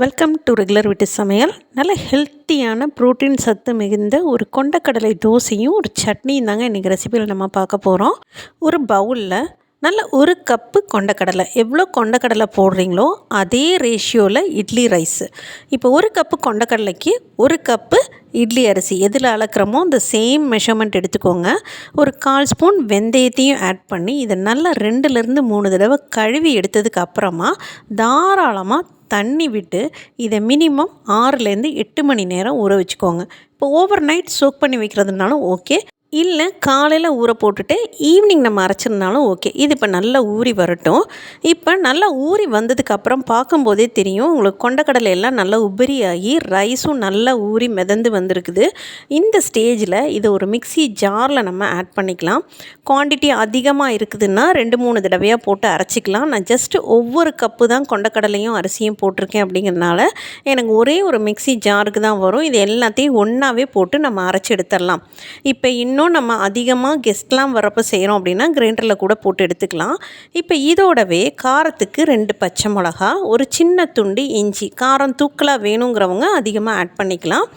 Welcome to regular வீட்டு சமையல். நல்ல ஹெல்த்தியான ப்ரோட்டீன் சத்து மிகுந்த ஒரு கொண்டக்கடலை தோசையும் ஒரு சட்னியும் தாங்க இன்றைக்கி ரெசிபியில் நம்ம பார்க்க போகிறோம் ஒரு பவுலில் நல்ல ஒரு கப்பு கொண்டக்கடலை. எவ்வளோ கொண்டக்கடலை போடுறீங்களோ அதே ரேஷியோவில் இட்லி ரைஸு இப்போ ஒரு கப்பு கொண்டக்கடலைக்கு ஒரு கப்பு இட்லி அரிசி. எதில் அளக்கிறமோ அந்த சேம் மெஷர்மெண்ட் எடுத்துக்கோங்க. ஒரு கால் ஸ்பூன் வெந்தயத்தையும் ஆட் பண்ணி இதை நல்லா ரெண்டுலேருந்து மூணு தடவை கழுவி எடுத்ததுக்கு அப்புறமா தாராளமாக தண்ணி விட்டு இதை மினிமம் ஆறுலேருந்து எட்டு மணி நேரம் ஊற வச்சுக்கோங்க. இப்போ ஓவர் நைட் சோக் பண்ணி வைக்கிறதுனாலும் ஓகே இல்லை காலையில் ஊற போட்டுட்டு ஈவினிங் நம்ம அரைச்சிருந்தாலும் ஓகே இது இப்போ நல்லா ஊறி வரட்டும். இப்போ நல்லா ஊறி வந்ததுக்கப்புறம் பார்க்கும்போதே தெரியும் உங்களுக்கு கொண்டக்கடலை எல்லாம் நல்லா உபரி ஆகி ரைஸும் நல்லா ஊறி மிதந்து வந்திருக்குது. இந்த ஸ்டேஜில் இதை ஒரு மிக்சி ஜாரில் நம்ம ஆட் பண்ணிக்கலாம். குவான்டிட்டி அதிகமாக இருக்குதுன்னா ரெண்டு மூணு தடவையாக போட்டு அரைச்சிக்கலாம். நான் ஜஸ்ட்டு ஒவ்வொரு கப்பு தான் கொண்டக்கடலையும் அரிசியும் போட்டிருக்கேன் அப்படிங்கிறனால எனக்கு ஒரே ஒரு மிக்சி ஜாருக்கு தான் வரும். இது எல்லாத்தையும் ஒன்றாவே போட்டு நம்ம அரைச்சி எடுத்துடலாம். இப்போ இன்னும் இன்னும் நம்ம அதிகமாக கெஸ்ட்லாம் வரப்போ செய்கிறோம் அப்படின்னா கிரைண்டரில் கூட போட்டு எடுத்துக்கலாம். இப்போ இதோடவே காரத்துக்கு ரெண்டு பச்சை மிளகா ஒரு சின்ன துண்டு இஞ்சி காரம் தூக்கலாக வேணுங்கிறவங்க அதிகமாக ஆட் பண்ணிக்கலாம்.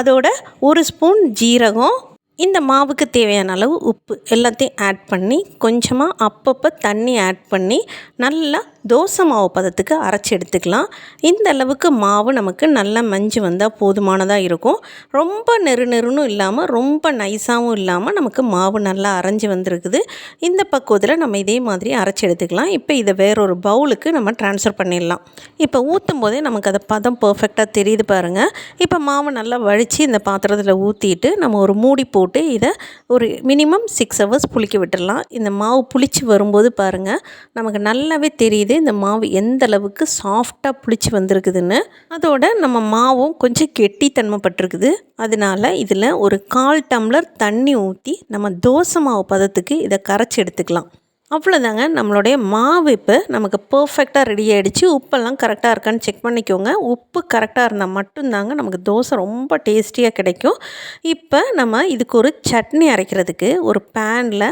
அதோட ஒரு ஸ்பூன் ஜீரகம் இந்த மாவுக்கு தேவையான அளவு உப்பு எல்லாத்தையும் ஆட் பண்ணி கொஞ்சமாக அப்பப்போ தண்ணி ஆட் பண்ணி நல்லா தோசை மாவு பதத்துக்கு அரைச்சி எடுத்துக்கலாம். இந்த அளவுக்கு மாவு நமக்கு நல்லா மஞ்சு வந்தால் போதுமானதாக இருக்கும். ரொம்ப நெரு நெருன்னு இல்லாமல் ரொம்ப நைஸாகவும் இல்லாமல் நமக்கு மாவு நல்லா அரைஞ்சி வந்திருக்குது. இந்த பக்குவத்தில் நம்ம இதே மாதிரி அரைச்சி எடுத்துக்கலாம். இப்போ இதை வேறொரு பவுலுக்கு நம்ம ட்ரான்ஸ்ஃபர் பண்ணிடலாம். இப்போ ஊற்றும் போதே நமக்கு அதை பதம் பர்ஃபெக்டாக தெரியுது பாருங்கள் இப்போ மாவு நல்லா வழித்து இந்த பாத்திரத்தில் ஊற்றிட்டு நம்ம ஒரு மூடி போட்டு இதை ஒரு மினிமம் சிக்ஸ் ஹவர்ஸ் புளிக்க விட்டுடலாம். இந்த மாவு புளிச்சு வரும்போது பாருங்கள் நமக்கு நல்லாவே தெரியுது. இந்த மாவு எந்த அளவுக்கு சாஃப்டாக புளிச்சு வந்திருக்குதுன்னு அதோட நம்ம மாவும் கொஞ்சம் கெட்டித்தன்மைப்பட்டிருக்குது. அதனால் இதில் ஒரு கால் டம்ளர் தண்ணி ஊற்றி நம்ம தோசை மாவு பதத்துக்கு இதை கரைச்சி எடுத்துக்கலாம். அவ்வளோதாங்க நம்மளுடைய மாவு இப்போ நமக்கு பர்ஃபெக்டாக ரெடி ஆகிடுச்சு உப்பெல்லாம் கரெக்டாக இருக்கான்னு செக் பண்ணிக்கோங்க. உப்பு கரெக்டாக இருந்தால் மட்டும்தாங்க நமக்கு தோசை ரொம்ப டேஸ்டியாக கிடைக்கும். இப்போ நம்ம இதுக்கு ஒரு சட்னி அரைக்கிறதுக்கு ஒரு பேனில்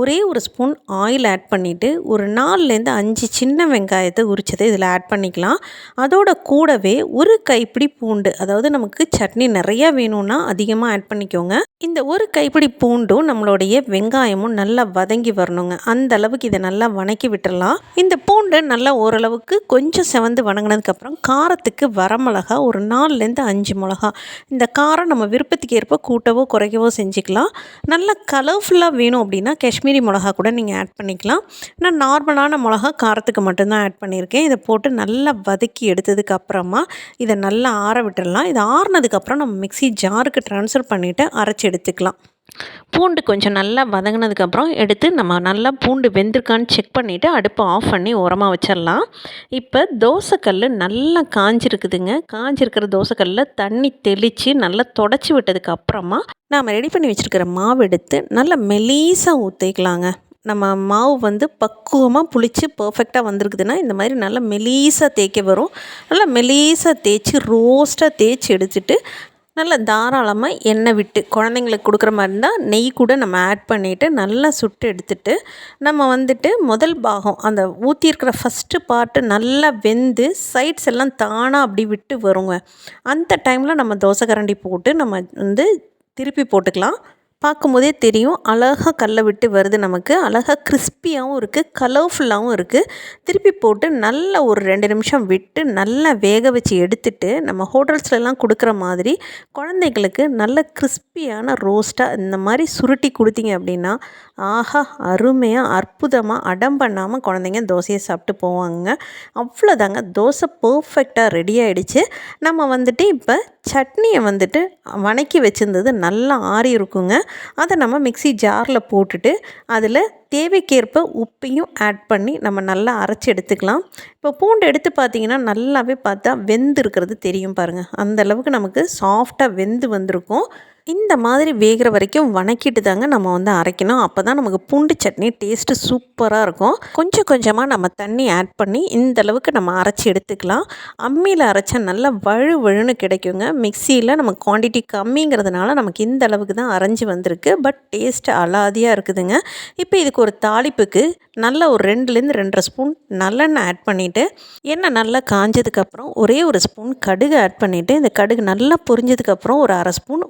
ஒரே ஒரு ஸ்பூன் ஆயில் ஆட் பண்ணிவிட்டு ஒரு நாலுலேருந்து அஞ்சு சின்ன வெங்காயத்தை உரிச்சதை இதில் ஆட் பண்ணிக்கலாம். அதோட கூடவே ஒரு கைப்பிடி பூண்டு அதாவது நமக்கு சட்னி நிறையா வேணும்னா அதிகமாக ஆட் பண்ணிக்கோங்க. இந்த ஒரு கைப்பிடி பூண்டும் நம்மளுடைய வெங்காயமும் நல்லா வதங்கி வரணுங்க. அந்த அளவுக்கு இதை நல்லா வணக்கி விட்டுடலாம் இந்த பூண்டு நல்லா ஓரளவுக்கு கொஞ்சம் செவந்து வணங்கினதுக்கப்புறம் காரத்துக்கு வரமிளகா ஒரு நாலுலேருந்து அஞ்சு மிளகா. இந்த காரம் நம்ம விருப்பத்துக்கு ஏற்ப கூட்டவோ குறைக்கவோ செஞ்சுக்கலாம். நல்லா கலர்ஃபுல்லாக வேணும் அப்படின்னா காஷ்மீரி மிளகா கூட நீங்கள் ஆட் பண்ணிக்கலாம். நான் நார்மலான மிளகா காரத்துக்கு மட்டும்தான் ஆட் பண்ணியிருக்கேன். இதை போட்டு நல்லா வதக்கி எடுத்ததுக்கு அப்புறமா இதை நல்லா ஆற விட்டுடலாம் இது ஆறுனதுக்கப்புறம் நம்ம மிக்சி ஜாருக்கு ட்ரான்ஸ்ஃபர் பண்ணிவிட்டு அரைச்சி எடுத்துக்கலாம். பூண்டு கொஞ்சம் நல்லா வதங்கினதுக்கப்புறம் எடுத்து நம்ம நல்லா பூண்டு வெந்திருக்கான்னு செக் பண்ணிவிட்டு அடுப்பை ஆஃப் பண்ணி உரமாக வச்சிடலாம். இப்போ தோசைக்கல் நல்லா காஞ்சிருக்குதுங்க. காஞ்சிருக்கிற தோசைக்கல்லில் தண்ணி தெளித்து நல்லா தொடச்சி விட்டதுக்கு அப்புறமா நாம் ரெடி பண்ணி வச்சுருக்கிற மாவு எடுத்து நல்லா மெலீஸாக ஊற்றிக்கலாங்க நம்ம மாவு வந்து பக்குவமாக புளித்து பர்ஃபெக்டாக வந்திருக்குதுன்னா இந்த மாதிரி நல்லா மெலீஸாக தேய்க்க வரும். நல்லா மெலீஸாக தேய்ச்சி ரோஸ்ட்டாக தேய்ச்சி எடுத்துகிட்டு நல்லா தாராளமாக எண்ணெய் விட்டு குழந்தைங்களுக்கு கொடுக்குற மாதிரி இருந்தால் நெய் கூட நம்ம ஆட் பண்ணிவிட்டு நல்லா சுட்டு எடுத்துட்டு நம்ம வந்துட்டு முதல் பாகம் அந்த ஊற்றிருக்கிற ஃபஸ்ட்டு பார்ட்டு நல்லா வெந்து சைட்ஸ் எல்லாம் தானாக அப்படி விட்டு வருங்க. அந்த டைமில் நம்ம தோசை கரண்டி போட்டு நம்ம வந்து திருப்பி போட்டுக்கலாம். பார்க்கும்போதே தெரியும் அழகாக கல்லை விட்டு வருது நமக்கு. அழகாக கிறிஸ்பியாகவும் இருக்குது கலர்ஃபுல்லாகவும் இருக்குது திருப்பி போட்டு நல்லா ஒரு ரெண்டு நிமிஷம் விட்டு நல்லா வேக வச்சு எடுத்துட்டு நம்ம ஹோட்டல்ஸ்லலாம் கொடுக்குற மாதிரி குழந்தைங்களுக்கு நல்ல கிறிஸ்பியான ரோஸ்ட்டாக இந்த மாதிரி சுருட்டி கொடுத்தீங்க அப்படின்னா ஆஹா அருமையாக அற்புதமாக அடம் பண்ணாமல் குழந்தைங்க தோசையை சாப்பிட்டு போவாங்க. அவ்வளோதாங்க தோசை பர்ஃபெக்டாக ரெடி ஆகிடுச்சு நம்ம வந்துட்டு இப்போ சட்னியை வந்துட்டு வணக்கி வச்சுருந்தது நல்லா ஆறி இருக்குங்க. அதை நம்ம மிக்சி ஜாரில் போட்டுட்டு அதில் தேவைக்கேற்ப உப்பையும் ஆட் பண்ணி நம்ம நல்லா அரைச்சி எடுத்துக்கலாம். இப்போ பூண்டு எடுத்து பார்த்திங்கன்னா நல்லாவே பார்த்தா வெந்து இருக்கிறது தெரியும் பாருங்கள் அந்தளவுக்கு நமக்கு சாஃப்டாக வெந்து வந்திருக்கும். இந்த மாதிரி வேகிற வரைக்கும் வணக்கிட்டு தாங்க நம்ம வந்து அரைக்கணும். அப்போ தான் நமக்கு பூண்டு சட்னி டேஸ்ட்டு சூப்பராக இருக்கும். கொஞ்சம் கொஞ்சமாக நம்ம தண்ணி ஆட் பண்ணி இந்த அளவுக்கு நம்ம அரைச்சி எடுத்துக்கலாம். அம்மியில் அரைச்சா நல்லா வழு வழுன்னு கிடைக்குங்க. மிக்சியில் நம்ம குவான்டிட்டி கம்மிங்கிறதுனால நமக்கு இந்த அளவுக்கு தான் அரைஞ்சி வந்திருக்கு. பட் டேஸ்ட் அலாதியாக இருக்குதுங்க. இப்போ இதுக்கு ஒரு தாளிப்புக்கு நல்ல ஒரு ரெண்டுலேருந்து ரெண்டரை ஸ்பூன் நல்லெண்ணெய் ஆட் பண்ணிவிட்டு எண்ணெய் நல்லா காஞ்சதுக்கப்புறம் ஒரே ஒரு ஸ்பூன் கடுகு ஆட் பண்ணிவிட்டு இந்த கடுகு நல்லா பொரிஞ்சதுக்கப்புறம் ஒரு அரை ஸ்பூன்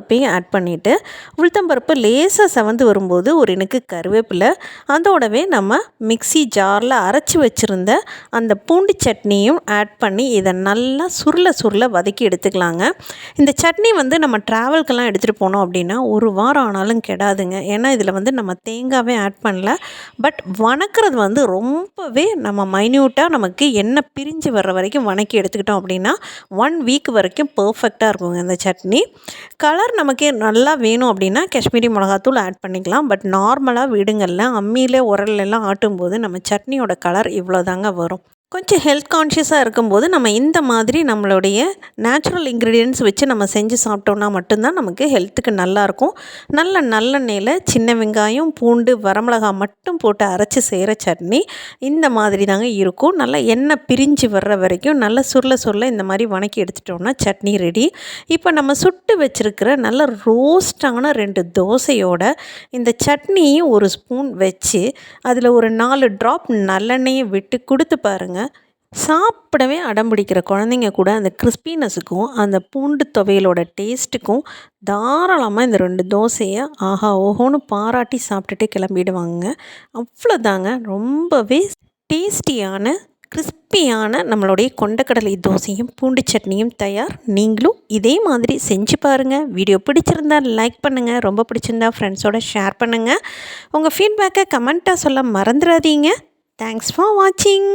உளுத்தம்பருப்பையும் ஆட் பண்ணிவிட்டு உளுத்தம்பருப்பு லேசாக செவந்து வரும்போது ஒரு எனக்கு கருவேப்பிலை அதோடவே நம்ம மிக்சி ஜாரில் அரைச்சி வச்சுருந்த அந்த பூண்டு சட்னியும் ஆட் பண்ணி இதை நல்லா சுருள சுருள வதக்கி எடுத்துக்கலாங்க. இந்த சட்னி வந்து நம்ம ட்ராவல்க்கெல்லாம் எடுத்துகிட்டு போனோம் அப்படின்னா ஒரு வாரம் ஆனாலும் கெடாதுங்க. ஏன்னா இதில் வந்து நம்ம தேங்காவே ஆட் பண்ணல. பட் வணக்கிறது வந்து ரொம்பவே நம்ம மைன்யூட்டாக நமக்கு எண்ணெய் பிரிஞ்சு வர்ற வரைக்கும் வணக்கி எடுத்துக்கிட்டோம் அப்படின்னா ஒன் வீக் வரைக்கும் பர்ஃபெக்டாக இருக்குங்க இந்த சட்னி. கலர் கலர் நமக்கு நல்லா வேணும் அப்படின்னா காஷ்மீரி மிளகாத்தூள் ஆட் பண்ணிக்கலாம். பட் நார்மலாக வீடுங்களில் அம்மியில் உரல்லாம் ஆட்டும்போது நம்ம சட்னியோட கலர் இவ்வளோ தாங்க வரும். கொஞ்சம் ஹெல்த் கான்ஷியஸாக இருக்கும்போது நம்ம இந்த மாதிரி நம்மளுடைய நேச்சுரல் இன்க்ரீடியன்ஸ் வச்சு நம்ம செஞ்சு சாப்பிட்டோம்னா மட்டும்தான் நமக்கு ஹெல்த்துக்கு நல்லாயிருக்கும். நல்ல நல்லெண்ணெயில் சின்ன வெங்காயம் பூண்டு வரமிளகா மட்டும் போட்டு அரைச்சி செய்கிற சட்னி இந்த மாதிரி தாங்க இருக்கும். நல்லா எண்ணெய் பிரிஞ்சு வர்ற வரைக்கும் நல்லா சுருள சுருள இந்த மாதிரி வணக்கி எடுத்துட்டோம்னா சட்னி ரெடி இப்போ நம்ம சுட்டு வச்சுருக்கிற நல்ல ரோஸ்டான ரெண்டு தோசையோட இந்த சட்னியும் ஒரு ஸ்பூன் வச்சு அதில் ஒரு நாலு ட்ராப் நல்லெண்ணெயை விட்டு கொடுத்து பாருங்கள் சாப்பிடவே அடம் பிடிக்கிற குழந்தைங்க கூட அந்த கிறிஸ்பினஸுக்கும் அந்த பூண்டு துவையலோட டேஸ்ட்டுக்கும் தாராளமாக இந்த ரெண்டு தோசையை ஆஹா ஓஹோன்னு பாராட்டி சாப்பிட்டுட்டு கிளம்பிடுவாங்க. அவ்வளோதாங்க ரொம்பவே டேஸ்டியான கிறிஸ்பியான நம்மளுடைய கொண்டக்கடலை தோசையும் பூண்டு சட்னியும் தயார். நீங்களும் இதே மாதிரி செஞ்சு பாருங்கள் வீடியோ பிடிச்சிருந்தா லைக் பண்ணுங்கள் ரொம்ப பிடிச்சிருந்தா ஃப்ரெண்ட்ஸோட ஷேர் பண்ணுங்கள் உங்கள் ஃபீட்பேக்கை கமெண்ட்டாக சொல்ல மறந்துடாதீங்க தேங்க்ஸ் ஃபார் வாட்சிங்